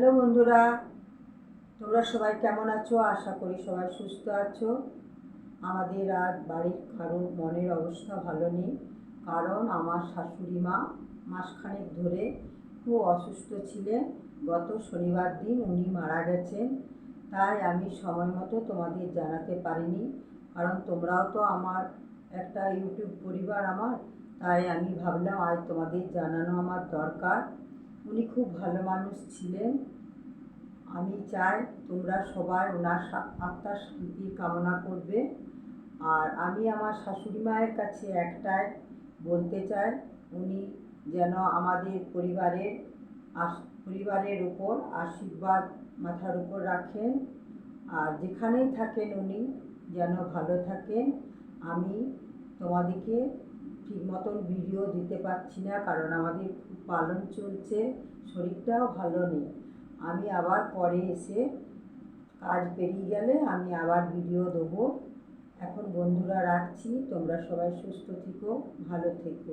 Hello বন্ধুরা, তোমরা সবাই কেমন আছো? আশা করি সবাই সুস্থ আছো। আমাদের আজ বাড়ির কারোর মনের অবস্থা ভালো নেই, কারণ আমার শাশুড়ি মা মাসখানেক ধরে খুব অসুস্থ ছিলেন। গত শনিবার দিন উনি মারা গেছেন, তাই আমি সময় মতো তোমাদের জানাতে পারিনি, কারণ তোমরাও তো আমার একটা ইউটিউব পরিবার আমার, তাই আমি ভাবলাম আজ তোমাদের জানানো আমার দরকার। উনি খুব ভালো মানুষ ছিলেন। আমি চাই তোমরা সবাই ওনার আত্মার শান্তি কামনা করবে। আর আমি আমার শাশুড়ি মায়ের কাছে একটাই বলতে চাই, উনি যেন আমাদের পরিবারের পরিবারের উপর আশীর্বাদ মাথার উপর রাখেন। আর যেখানেই থাকেন উনি যেন ভালো থাকেন। আমি তোমাদেরকে ঠিক মতন ভিডিও দিতে পারছি না, কারণ আমাদের পালন চলছে, শরীরটাও ভালো নেই। আমি আবার পরে এসে কাজ পেরিয়ে গেলে আমি আবার ভিডিও দেবো। এখন বন্ধুরা রাখছি, তোমরা সবাই সুস্থ থেকো, ভালো থেকো।